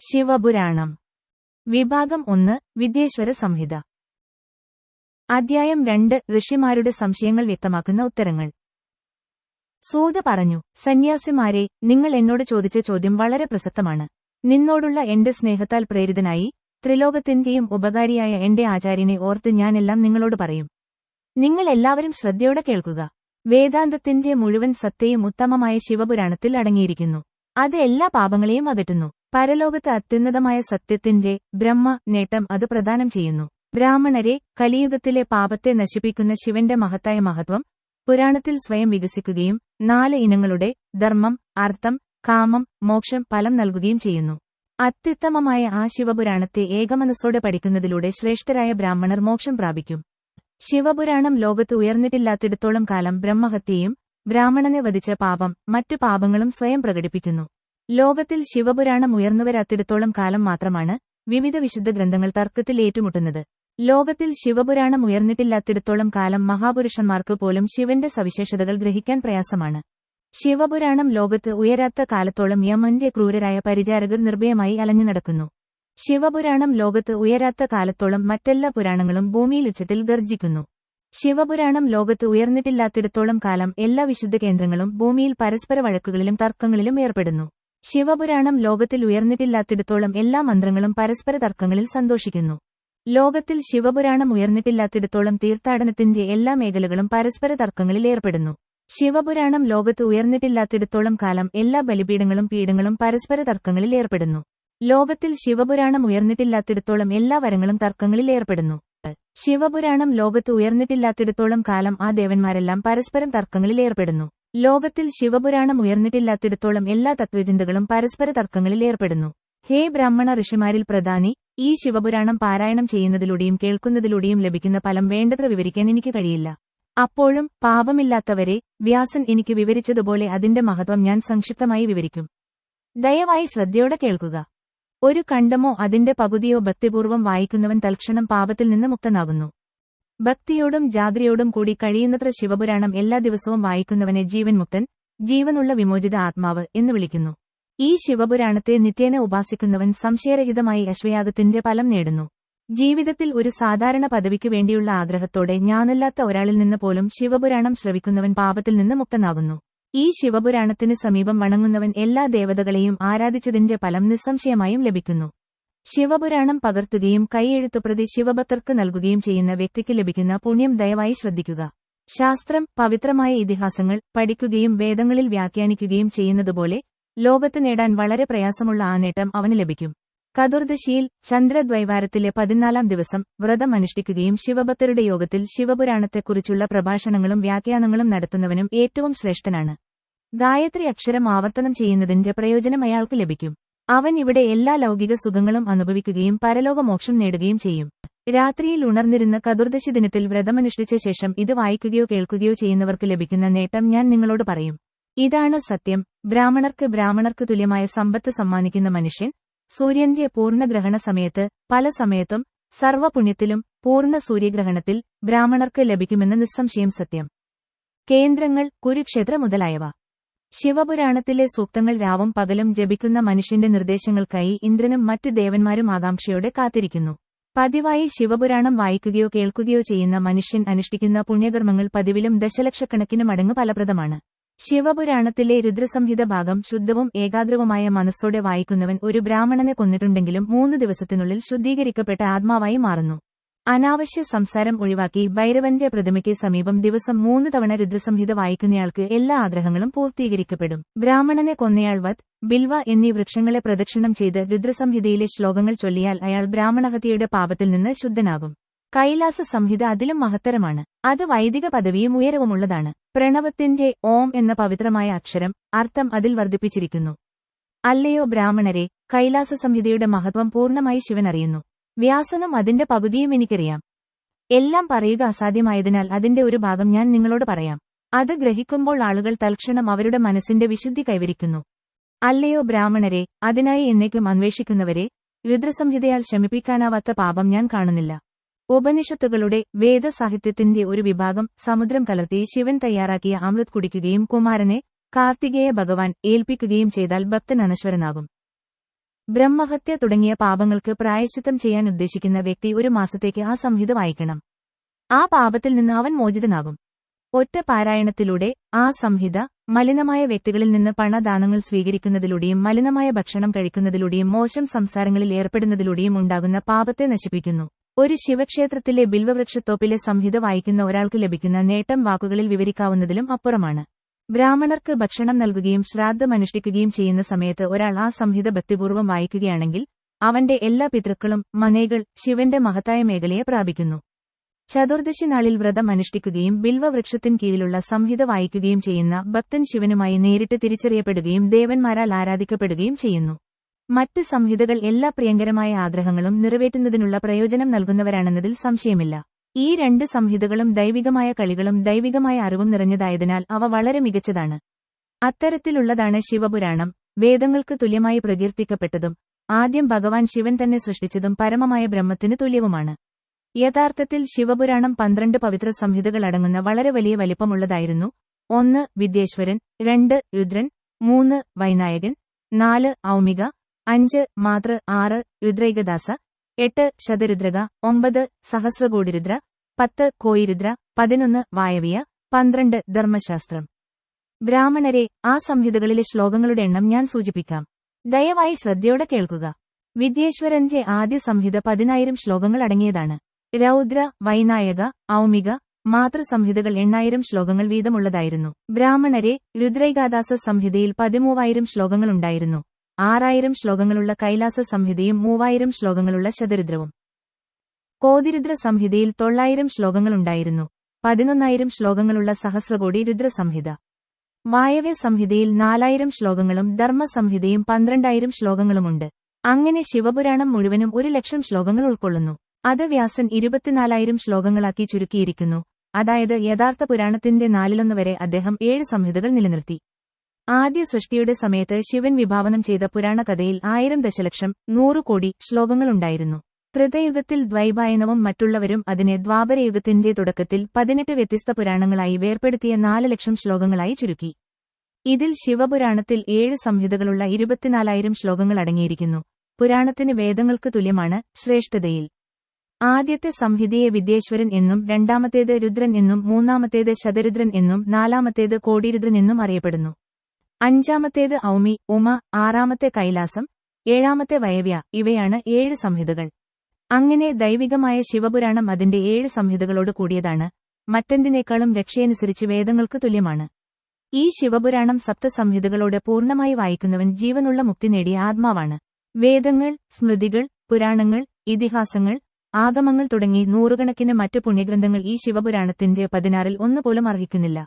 ശിവപുരാണം. വിഭാഗം ഒന്ന് വിദ്യേശ്വര സംഹിത. അധ്യായം രണ്ട് ഋഷിമാരുടെ സംശയങ്ങൾ വ്യക്തമാക്കുന്ന ഉത്തരങ്ങൾ. സൂത പറഞ്ഞു സന്യാസിമാരെ നിങ്ങൾ എന്നോട് ചോദിച്ച ചോദ്യം വളരെ പ്രസക്തമാണ്. നിന്നോടുള്ള എന്റെ സ്നേഹത്താൽ പ്രേരിതനായി ത്രിലോകത്തിന്റെയും ഉപകാരിയായ എന്റെ ആചാര്യനെ ഓർത്ത് ഞാനെല്ലാം നിങ്ങളോട് പറയും. നിങ്ങൾ എല്ലാവരും ശ്രദ്ധയോടെ കേൾക്കുക. വേദാന്തത്തിന്റെ മുഴുവൻ സത്യയും ഉത്തമമായ ശിവപുരാണത്തിൽ അടങ്ങിയിരിക്കുന്നു. അത് എല്ലാ പാപങ്ങളെയും അകറ്റുന്നു. പരലോകത്ത് അത്യുന്നതമായ സത്യത്തിന്റെ ബ്രഹ്മ നേട്ടം അത് പ്രദാനം ചെയ്യുന്നു. ബ്രാഹ്മണരെ കലിയുഗത്തിലെ പാപത്തെ നശിപ്പിക്കുന്ന ശിവന്റെ മഹത്തായ മഹത്വം പുരാണത്തിൽ സ്വയം വികസിക്കുകയും നാല് ഇനങ്ങളുടെ ധർമ്മം അർത്ഥം കാമം മോക്ഷം ഫലം നൽകുകയും ചെയ്യുന്നു. അത്യുത്തമമായ ആ ശിവപുരാണത്തെ ഏകമനസ്സോടെ പഠിക്കുന്നതിലൂടെ ശ്രേഷ്ഠരായ ബ്രാഹ്മണർ മോക്ഷം പ്രാപിക്കും. ശിവപുരാണം ലോകത്ത് ഉയർന്നിട്ടില്ലാത്തിടത്തോളം കാലം ബ്രഹ്മഹത്യയും ബ്രാഹ്മണനെ വധിച്ച പാപം മറ്റു പാപങ്ങളും സ്വയം പ്രകടിപ്പിക്കുന്നു. ലോകത്തിൽ ശിവപുരാണം ഉയർന്നുവരാത്തിടത്തോളം കാലം മാത്രമാണ് വിവിധ വിശുദ്ധ ഗ്രന്ഥങ്ങൾ തർക്കത്തിൽ ഏറ്റുമുട്ടുന്നത്. ലോകത്തിൽ ശിവപുരാണം ഉയർന്നിട്ടില്ലാത്തിടത്തോളം കാലം മഹാപുരുഷന്മാർക്ക് പോലും ശിവന്റെ സവിശേഷതകൾ ഗ്രഹിക്കാൻ പ്രയാസമാണ്. ശിവപുരാണം ലോകത്ത് ഉയരാത്ത കാലത്തോളം യമന്റെ ക്രൂരരായ പരിചാരകർ നിർഭയമായി അലഞ്ഞു നടക്കുന്നു. ശിവപുരാണം ലോകത്ത് ഉയരാത്ത കാലത്തോളം മറ്റെല്ലാ പുരാണങ്ങളും ഭൂമിയിൽ ഉച്ചത്തിൽ ഗർജിക്കുന്നു. ശിവപുരാണം ലോകത്ത് ഉയർന്നിട്ടില്ലാത്തിടത്തോളം കാലം എല്ലാ വിശുദ്ധ കേന്ദ്രങ്ങളും ഭൂമിയിൽ പരസ്പര വഴക്കുകളിലും തർക്കങ്ങളിലും ഏർപ്പെടുന്നു. ശിവപുരാണം ലോകത്തിൽ ഉയർന്നിട്ടില്ലാത്തിടത്തോളം എല്ലാ മന്ത്രങ്ങളും പരസ്പര തർക്കങ്ങളിൽ സന്തോഷിക്കുന്നു. ലോകത്തിൽ ശിവപുരാണം ഉയർന്നിട്ടില്ലാത്തിടത്തോളം തീർത്ഥാടനത്തിന്റെ എല്ലാ മേഖലകളും പരസ്പര തർക്കങ്ങളിൽ ഏർപ്പെടുന്നു. ശിവപുരാണം ലോകത്ത് ഉയർന്നിട്ടില്ലാത്തിടത്തോളം കാലം എല്ലാ ബലിപീഠങ്ങളും പീഠങ്ങളും പരസ്പര തർക്കങ്ങളിൽ ഏർപ്പെടുന്നു. ലോകത്തിൽ ശിവപുരാണം ഉയർന്നിട്ടില്ലാത്തിടത്തോളം എല്ലാ വരങ്ങളും തർക്കങ്ങളിൽ ഏർപ്പെടുന്നു. ശിവപുരാണം ലോകത്ത് ഉയർന്നിട്ടില്ലാത്തിടത്തോളം കാലം ആ ദേവന്മാരെല്ലാം പരസ്പരം തർക്കങ്ങളിൽ ഏർപ്പെടുന്നു. ലോകത്തിൽ ശിവപുരാണം ഉയർന്നിട്ടില്ലാത്തിടത്തോളം എല്ലാ തത്വചിന്തകളും പരസ്പര തർക്കങ്ങളിൽ ഏർപ്പെടുന്നു. ഹേ ബ്രാഹ്മണ ഋഷിമാരിൽ പ്രധാനി ഈ ശിവപുരാണം പാരായണം ചെയ്യുന്നതിലൂടെയും കേൾക്കുന്നതിലൂടെയും ലഭിക്കുന്ന ഫലം വേണ്ടത്ര വിവരിക്കാൻ എനിക്ക് കഴിയില്ല. അപ്പോഴും പാപമില്ലാത്തവരെ വ്യാസൻ എനിക്ക് വിവരിച്ചതുപോലെ അതിന്റെ മഹത്വം ഞാൻ സംക്ഷിപ്തമായി വിവരിക്കും. ദയവായി ശ്രദ്ധയോടെ കേൾക്കുക. ഒരു കണ്ടമോ അതിന്റെ പകുതിയോ ഭക്തിപൂർവം വായിക്കുന്നവൻ തൽക്ഷണം പാപത്തിൽ നിന്ന് മുക്തനാകുന്നു. ഭക്തിയോടും ജാഗ്രയോടും കൂടി കഴിയുന്നത്ര ശിവപുരാണം എല്ലാ ദിവസവും വായിക്കുന്നവനെ ജീവൻ മുക്തൻ ജീവനുള്ള വിമോചിത ആത്മാവ് എന്ന് വിളിക്കുന്നു. ഈ ശിവപുരാണത്തെ നിത്യേന ഉപാസിക്കുന്നവൻ സംശയരഹിതമായി അശ്വയാഗത്തിന്റെ ഫലം നേടുന്നു. ജീവിതത്തിൽ ഒരു സാധാരണ പദവിക്ക് വേണ്ടിയുള്ള ആഗ്രഹത്തോടെ ഞാനല്ലാത്ത ഒരാളിൽ നിന്ന് പോലും ശിവപുരാണം ശ്രവിക്കുന്നവൻ പാപത്തിൽ നിന്ന് മുക്തനാകുന്നു. ഈ ശിവപുരാണത്തിന് സമീപം വണങ്ങുന്നവൻ എല്ലാ ദേവതകളെയും ആരാധിച്ചതിന്റെ ഫലം നിസ്സംശയമായും ലഭിക്കുന്നു. ശിവപുരാണം പകർത്തുകയും കൈയെഴുത്തുപ്രതി ശിവഭക്തർക്ക് നൽകുകയും ചെയ്യുന്ന വ്യക്തിക്ക് ലഭിക്കുന്ന പുണ്യം ദയവായി ശ്രദ്ധിക്കുക. ശാസ്ത്രം പവിത്രമായ ഇതിഹാസങ്ങൾ പഠിക്കുകയും വേദങ്ങളിൽ വ്യാഖ്യാനിക്കുകയും ചെയ്യുന്നതുപോലെ ലോകത്ത് നേടാൻ വളരെ പ്രയാസമുള്ള ആ നേട്ടം അവന് ലഭിക്കും. കതുർദശിയിൽ ചന്ദ്രദ്വൈവാരത്തിലെ പതിനാലാം ദിവസം വ്രതം അനുഷ്ഠിക്കുകയും ശിവഭക്തരുടെ യോഗത്തിൽ ശിവപുരാണത്തെക്കുറിച്ചുള്ള പ്രഭാഷണങ്ങളും വ്യാഖ്യാനങ്ങളും നടത്തുന്നവനും ഏറ്റവും ശ്രേഷ്ഠനാണ്. ഗായത്രി അക്ഷരം ആവർത്തനം ചെയ്യുന്നതിന്റെ പ്രയോജനം അയാൾക്ക് ലഭിക്കും. അവൻ ഇവിടെ എല്ലാ ലൗകിക സുഖങ്ങളും അനുഭവിക്കുകയും പരലോകമോക്ഷം നേടുകയും ചെയ്യും. രാത്രിയിൽ ഉണർന്നിരുന്ന കതുർദശി ദിനത്തിൽ വ്രതമനുഷ്ഠിച്ച ശേഷം ഇത് വായിക്കുകയോ കേൾക്കുകയോ ചെയ്യുന്നവർക്ക് ലഭിക്കുന്ന നേട്ടം ഞാൻ നിങ്ങളോട് പറയും. ഇതാണ് സത്യം. ബ്രാഹ്മണർക്ക് ബ്രാഹ്മണർക്ക് തുല്യമായ സമ്പത്ത് സമ്മാനിക്കുന്ന മനുഷ്യൻ സൂര്യന്റെ പൂർണഗ്രഹണ സമയത്ത് പല സമയത്തും സർവപുണ്യത്തിലും പൂർണ സൂര്യഗ്രഹണത്തിൽ ബ്രാഹ്മണർക്ക് ലഭിക്കുമെന്ന് നിസ്സംശയം സത്യം. കേന്ദ്രങ്ങൾ കുരുക്ഷേത്ര മുതലായവ. ശിവപുരാണത്തിലെ സൂക്തങ്ങൾ രാവും പകലും ജപിക്കുന്ന മനുഷ്യന്റെ നിർദ്ദേശങ്ങൾക്കായി ഇന്ദ്രനും മറ്റ് ദേവന്മാരും ആകാംക്ഷയോടെ കാത്തിരിക്കുന്നു. പതിവായി ശിവപുരാണം വായിക്കുകയോ കേൾക്കുകയോ ചെയ്യുന്ന മനുഷ്യൻ അനുഷ്ഠിക്കുന്ന പുണ്യകർമ്മങ്ങൾ പതിവിലും ദശലക്ഷക്കണക്കിന് മടങ്ങ് ഫലപ്രദമാണ്. ശിവപുരാണത്തിലെ രുദ്രസംഹിത ഭാഗം ശുദ്ധവും ഏകാഗ്രവുമായ മനസ്സോടെ വായിക്കുന്നവൻ ഒരു ബ്രാഹ്മണനെ കൊന്നിട്ടുണ്ടെങ്കിലും മൂന്ന് ദിവസത്തിനുള്ളിൽ ശുദ്ധീകരിക്കപ്പെട്ട ആത്മാവായി മാറുന്നു. അനാവശ്യ സംസാരം ഒഴിവാക്കി ഭൈരവന്റെ പ്രതിമയ്ക്ക് സമീപം ദിവസം മൂന്ന് തവണ രുദ്രസംഹിത വായിക്കുന്നയാൾക്ക് എല്ലാ ആഗ്രഹങ്ങളും പൂർത്തീകരിക്കപ്പെടും. ബ്രാഹ്മണനെ കൊന്നയാൾ വത് ബിൽവ എന്നീ വൃക്ഷങ്ങളെ പ്രദക്ഷിണം ചെയ്ത് രുദ്രസംഹിതയിലെ ശ്ലോകങ്ങൾ ചൊല്ലിയാൽ അയാൾ ബ്രാഹ്മണഹത്യയുടെ പാപത്തിൽ നിന്ന് ശുദ്ധനാകും. കൈലാസ സംഹിത അതിലും മഹത്തരമാണ്. അത് വൈദിക പദവിയും ഉയരവുമുള്ളതാണ്. പ്രണവത്തിന്റെ ഓം എന്ന പവിത്രമായ അക്ഷരം അർത്ഥം അതിൽ വർദ്ധിപ്പിച്ചിരിക്കുന്നു. അല്ലയോ ബ്രാഹ്മണരെ കൈലാസ സംഹിതയുടെ മഹത്വം പൂർണമായി ശിവൻ അറിയുന്നു വ്യാസനും അതിന്റെ പകുതിയും എനിക്കറിയാം. എല്ലാം പറയുക അസാധ്യമായതിനാൽ അതിന്റെ ഒരു ഭാഗം ഞാൻ നിങ്ങളോട് പറയാം. അത് ഗ്രഹിക്കുമ്പോൾ ആളുകൾ തൽക്ഷണം അവരുടെ മനസ്സിന്റെ വിശുദ്ധി കൈവരിക്കുന്നു. അല്ലയോ ബ്രാഹ്മണരെ അതിനായി എന്നേക്കും അന്വേഷിക്കുന്നവരെ രുദ്രസംഹിതയാൽ ശമിപ്പിക്കാനാവാത്ത പാപം ഞാൻ കാണുന്നില്ല. ഉപനിഷത്തുകളുടെ വേദസാഹിത്യത്തിന്റെ ഒരു വിഭാഗം സമുദ്രം കലർത്തി ശിവൻ തയ്യാറാക്കിയ അമൃത് കുടിക്കുകയും കുമാരനെ കാർത്തികേയ ഭഗവാൻ ഏൽപ്പിക്കുകയും ചെയ്താൽ ഭക്തൻ അനശ്വരനാകും. ബ്രഹ്മഹത്യ തുടങ്ങിയ പാപങ്ങൾക്ക് പ്രായശ്ചിത്തം ചെയ്യാൻ ഉദ്ദേശിക്കുന്ന വ്യക്തി ഒരു മാസത്തേക്ക് ആ സംഹിത വായിക്കണം. ആ പാപത്തിൽ നിന്ന് അവൻ മോചിതനാകും. ഒറ്റ പാരായണത്തിലൂടെ ആ സംഹിത മലിനമായ വ്യക്തികളിൽ നിന്ന് പണദാനങ്ങൾ സ്വീകരിക്കുന്നതിലൂടെയും മലിനമായ ഭക്ഷണം കഴിക്കുന്നതിലൂടെയും മോശം സംസാരങ്ങളിൽ ഏർപ്പെടുന്നതിലൂടെയും ഉണ്ടാകുന്ന പാപത്തെ നശിപ്പിക്കുന്നു. ഒരു ശിവക്ഷേത്രത്തിലെ ബിൽവവൃക്ഷത്തോപ്പിലെ സംഹിത വായിക്കുന്ന ഒരാൾക്ക് ലഭിക്കുന്ന നേട്ടം വാക്കുകളിൽ വിവരിക്കാവുന്നതിലും അപ്പുറമാണ്. ബ്രാഹ്മണർക്ക് ഭക്ഷണം നൽകുകയും ശ്രാദ്ധമനുഷ്ഠിക്കുകയും ചെയ്യുന്ന സമയത്ത് ഒരാൾ ആ സംഹിത ഭക്തിപൂർവം വായിക്കുകയാണെങ്കിൽ അവന്റെ എല്ലാ പിതൃക്കളും മനേകൾ ശിവന്റെ മഹത്തായ മേഖലയെ പ്രാപിക്കുന്നു. ചതുർദശി നാളിൽ വ്രതം അനുഷ്ഠിക്കുകയും ബിൽവവൃക്ഷത്തിൻ കീഴിലുള്ള സംഹിത വായിക്കുകയും ചെയ്യുന്ന ഭക്തൻ ശിവനുമായി നേരിട്ട് തിരിച്ചറിയപ്പെടുകയും ദേവന്മാരാൽ ആരാധിക്കപ്പെടുകയും ചെയ്യുന്നു. മറ്റ് സംഹിതകൾ എല്ലാ പ്രിയങ്കരമായ ആഗ്രഹങ്ങളും നിറവേറ്റുന്നതിനുള്ള പ്രയോജനം നൽകുന്നവരാണെന്നതിൽ സംശയമില്ല. ഈ രണ്ട് സംഹിതകളും ദൈവികമായ കളികളും ദൈവികമായ അറിവും നിറഞ്ഞതായതിനാൽ അവ വളരെ മികച്ചതാണ്. അത്തരത്തിലുള്ളതാണ് ശിവപുരാണം. വേദങ്ങൾക്ക് തുല്യമായി പ്രകീർത്തിക്കപ്പെട്ടതും ആദ്യം ഭഗവാൻ ശിവൻ തന്നെ സൃഷ്ടിച്ചതും പരമമായ ബ്രഹ്മത്തിന് തുല്യവുമാണ്. യഥാർത്ഥത്തിൽ ശിവപുരാണം പന്ത്രണ്ട് പവിത്ര സംഹിതകൾ അടങ്ങുന്ന വളരെ വലിയ വലിപ്പമുള്ളതായിരുന്നു. ഒന്ന് വിദ്യേശ്വരൻ. രണ്ട് രുദ്രൻ. മൂന്ന് വൈനായകൻ. നാല് ഔമിക. അഞ്ച് മാതൃ. ആറ് രുദ്രൈകദാസ. എട്ട് ശതരുദ്രക ഒമ്പത് സഹസ്രകോടിരുദ്ര പത്ത് കോയിരുദ്ര പതിനൊന്ന് വായവിയ പന്ത്രണ്ട് ധർമ്മശാസ്ത്രം. ബ്രാഹ്മണരെ ആ സംഹിതകളിലെ ശ്ലോകങ്ങളുടെ എണ്ണം ഞാൻ സൂചിപ്പിക്കാം. ദയവായി ശ്രദ്ധയോടെ കേൾക്കുക. വിദ്യേശ്വരന്റെ ആദ്യ സംഹിത പതിനായിരം ശ്ലോകങ്ങൾ അടങ്ങിയതാണ്. രൗദ്ര വൈനായക ഔമിക മാതൃസംഹിതകൾ എണ്ണായിരം ശ്ലോകങ്ങൾ വീതമുള്ളതായിരുന്നു. ബ്രാഹ്മണരെ രുദ്രൈകാദാസ സംഹിതയിൽ പതിമൂവായിരം ശ്ലോകങ്ങളുണ്ടായിരുന്നു ആറായിരം ശ്ലോകങ്ങളുള്ള കൈലാസ സംഹിതയും മൂവായിരം ശ്ലോകങ്ങളുള്ള ശതരുദ്രവും. കോതിരുദ്ര സംഹിതയിൽ തൊള്ളായിരം ശ്ലോകങ്ങളുണ്ടായിരുന്നു. പതിനൊന്നായിരം ശ്ലോകങ്ങളുള്ള സഹസ്രകോടി രുദ്രസംഹിത. വായവ്യ സംഹിതയിൽ നാലായിരം ശ്ലോകങ്ങളും ധർമ്മ ധർമ്മസംഹിതയും പന്ത്രണ്ടായിരം ശ്ലോകങ്ങളുമുണ്ട്. അങ്ങനെ ശിവപുരാണം മുഴുവനും ഒരു ലക്ഷം ശ്ലോകങ്ങൾ ഉൾക്കൊള്ളുന്നു. അത് വ്യാസൻ ഇരുപത്തിനാലായിരം ശ്ലോകങ്ങളാക്കി ചുരുക്കിയിരിക്കുന്നു. അതായത് യഥാർത്ഥ പുരാണത്തിന്റെ നാലിലൊന്ന് വരെ അദ്ദേഹം ഏഴ് സംഹിതകൾ നിലനിർത്തി. ആദ്യ സൃഷ്ടിയുടെ സമയത്ത് ശിവൻ വിഭാവനം ചെയ്ത പുരാണ കഥയിൽ ആയിരം ദശലക്ഷം നൂറു കോടി ശ്ലോകങ്ങളുണ്ടായിരുന്നു. ത്രിതയുഗത്തിൽ ദ്വൈപായനവും മറ്റുള്ളവരും അതിനെ ദ്വാപരയുഗത്തിന്റെ തുടക്കത്തിൽ പതിനെട്ട് വ്യത്യസ്ത പുരാണങ്ങളായി വേർപ്പെടുത്തിയ നാല് ലക്ഷം ശ്ലോകങ്ങളായി ചുരുക്കി. ഇതിൽ ശിവപുരാണത്തിൽ ഏഴ് സംഹിതകളുള്ള ഇരുപത്തിനാലായിരം ശ്ലോകങ്ങൾ അടങ്ങിയിരിക്കുന്നു. പുരാണത്തിന് വേദങ്ങൾക്ക് തുല്യമാണ് ശ്രേഷ്ഠതയിൽ. ആദ്യത്തെ സംഹിതയെ വിദ്യേശ്വരൻ എന്നും രണ്ടാമത്തേത് രുദ്രൻ എന്നും മൂന്നാമത്തേത് ശതരുദ്രൻ എന്നും നാലാമത്തേത് കോടിരുദ്രൻ എന്നും അറിയപ്പെടുന്നു. അഞ്ചാമത്തേത് ഔമി ഉമ ആറാമത്തെ കൈലാസം ഏഴാമത്തെ വയവ്യ ഇവയാണ് ഏഴ് സംഹിതകൾ. അങ്ങനെ ദൈവികമായ ശിവപുരാണം അതിന്റെ ഏഴ് സംഹിതകളോട് കൂടിയതാണ്. മറ്റെന്തിനേക്കാളും രക്ഷയനുസരിച്ച് വേദങ്ങൾക്ക് തുല്യമാണ്. ഈ ശിവപുരാണം സപ്തസംഹിതകളോട് പൂർണമായി വായിക്കുന്നവൻ ജീവനുള്ള മുക്തി നേടിയ ആത്മാവാണ്. വേദങ്ങൾ സ്മൃതികൾ പുരാണങ്ങൾ ഇതിഹാസങ്ങൾ ആഗമങ്ങൾ തുടങ്ങി നൂറുകണക്കിന് മറ്റു പുണ്യഗ്രന്ഥങ്ങൾ ഈ ശിവപുരാണത്തിന്റെ പതിനാറിൽ ഒന്നുപോലും അർഹിക്കുന്നില്ല.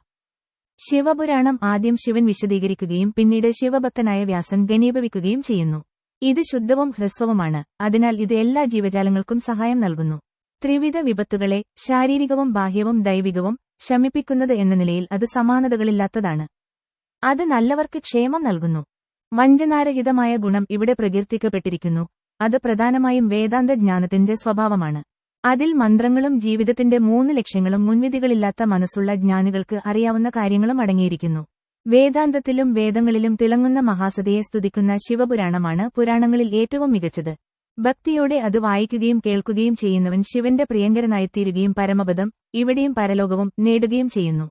ശിവപുരാണം ആദ്യം ശിവൻ വിശദീകരിക്കുകയും പിന്നീട് ശിവഭക്തനായ വ്യാസൻ ഗനീപവിക്കുകയും ചെയ്യുന്നു. ഇത് ശുദ്ധവും ഹ്രസ്വവുമാണ്. അതിനാൽ ഇത് എല്ലാ ജീവജാലങ്ങൾക്കും സഹായം നൽകുന്നു. ത്രിവിധ വിപത്തുകളെ ശാരീരികവും ബാഹ്യവും ദൈവികവും ശമിപ്പിക്കുന്നത് എന്ന നിലയിൽ അത് സമാനതകളില്ലാത്തതാണ്. അത് നല്ലവർക്ക് ക്ഷേമം നൽകുന്നു. വഞ്ചനാരഹിതമായ ഗുണം ഇവിടെ പ്രകീർത്തിക്കപ്പെട്ടിരിക്കുന്നു. അത് പ്രധാനമായും വേദാന്ത ജ്ഞാനത്തിന്റെ സ്വഭാവമാണ്. അതിൽ മന്ത്രങ്ങളും ജീവിതത്തിന്റെ മൂന്ന് ലക്ഷ്യങ്ങളും മുൻവിധികളില്ലാത്ത മനസ്സുള്ള ജ്ഞാനികൾക്ക് അറിയാവുന്ന കാര്യങ്ങളും അടങ്ങിയിരിക്കുന്നു. വേദാന്തത്തിലും വേദങ്ങളിലും തിളങ്ങുന്ന മഹാസതയെ സ്തുതിക്കുന്ന ശിവപുരാണമാണ് പുരാണങ്ങളിൽ ഏറ്റവും മികച്ചത്. ഭക്തിയോടെ അത് വായിക്കുകയും കേൾക്കുകയും ചെയ്യുന്നവൻ ശിവന്റെ പ്രിയങ്കരനായിത്തീരുകയും പരമപദം ഇവിടെയും പരലോകവും നേടുകയും ചെയ്യുന്നു.